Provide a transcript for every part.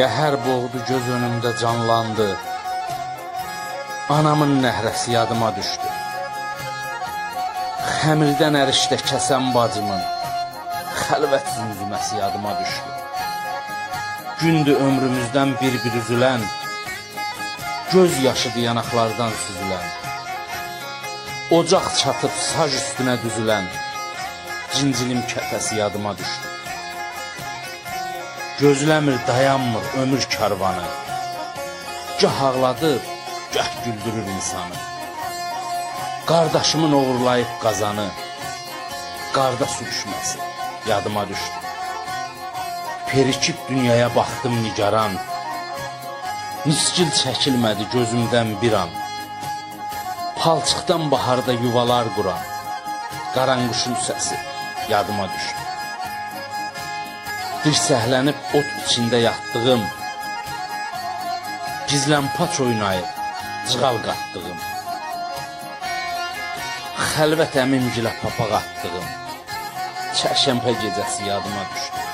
Qəhər boğdu göz önümdə canlandı. Anamın nəhrəsi yadıma düşdü. Xəmirdən ərişdə kəsən bacımın xəlvət zümzüməsi yadıma düşdü. Gündü ömrümüzdən bir bir üzülən, göz yaşıdı yanaqlardan süzülən. Ocaq çatıb saj üstünə düzülən, cincilim kəfəsi yadıma düşdü. Gözləmir, dayanmır ömür karvanı. Gah ağladır, gah güldürür insanı. Qardaşımın uğurlayıb qazanı, qarda sürüşməsi yadıma düşdü. Perikib dünyaya baxdım nigaran. Nisgil çəkilmədi gözümdən bir an. Palçıqdan baharda yuvalar quran, qaranquşun səsi yadıma düşdü. Dirsəhlənib ot içində yatdığım, gizlənpaç oynayıb cığal qatdığım, xəlvət əmimgilə papaq atdığım, çərşənbə gecəsi yadıma düşdü.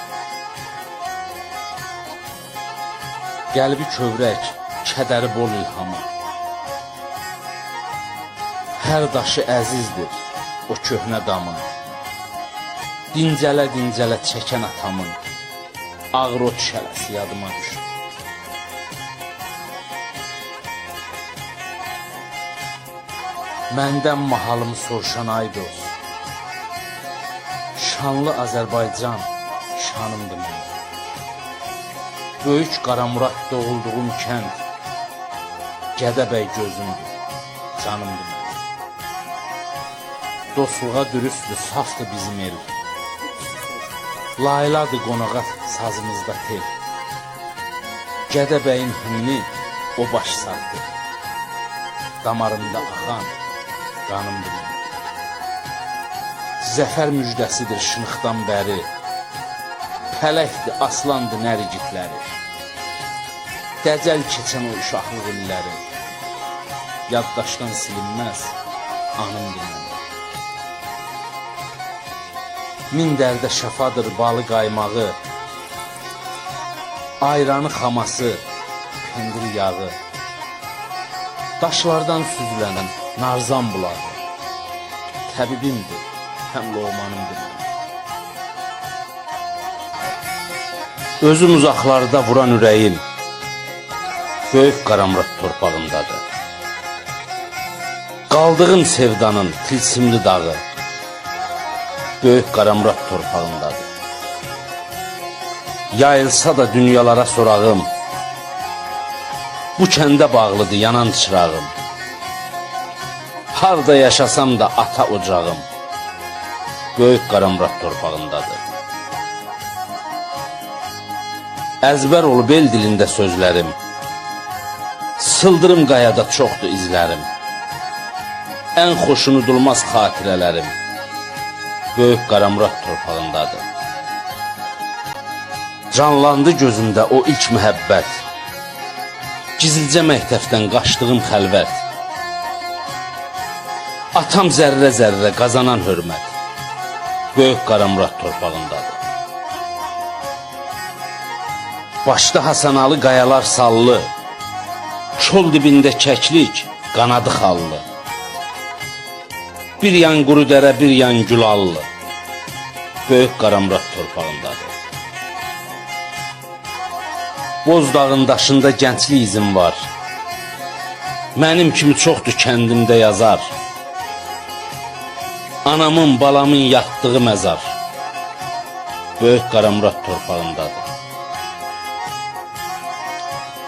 Qəlbi kövrək, kədəri bol ilhamı. Hər daşı əzizdir o köhnə damın. Dincələ-dincələ çəkən atamın ağır ot şələsi yadıma düşdü. Məndən mahalımı soruşan ay dost. Şanlı Azərbaycan şanımdır mənim. Böyük Qaramurad doğulduğum kənd Gədəbəy gözümdür, canımdır mənim. Dostluğa dürüstlü, safdır bizim el. Layladır qonağa sazımızda tel. Gədəbəyin himni o baş sardı. Damarımda axan qanımdır. Zəfər müjdəsidir şınıqdan bəri. Pələkdir, aslandır nərigitləri. Dəcəl keçən o uşaqlıq illəri. Yaddaşdan silinməz anımdır mənim. Min dərdə şəfadır balı qaymağı. Ayranı xaması, pendir yağı. Daşlardan süzülənən narzan bulağı. Təbibimdir, həm loğmanımdır. Özüm uzaqlarda vuran ürəyim Böyük Qaramurad torpağındadır. Qaldığım sevdanın tilsimli dağı Böyük Qaramurad torpağındadır. Yayılsa da dünyalara sorağım Bu kəndə bağlıdır yanan çırağım. Harda yaşasam da ata ocağım Böyük Qaramurad torpağındadır. Əzbər olub el dilində sözlərim. Sıldırım qayada çoxdur izlərim. Ən xoş unudulmaz xatirələrim. Böyük Qaramurad torpağındadır. Canlandı gözümdə o ilk məhəbbət. Gizlicə məktəbdən qaçdığım xəlvət. Atam zərrə-zərrə qazanan hörmət. Böyük Qaramurad torpağındadır. Başda Hasanalı qayalar sallı, Çol dibində kəklik, qanadı xallı. Bir yan quru dərə, bir yan gülallı. Böyük Qaramurad torpağındadır. Boz dağın daşında gənclik izim var. Mənim kimi çoxdur kəndimdə yazar. Anamın, balamın yatdığı məzar. Böyük Qaramurad torpağındadır.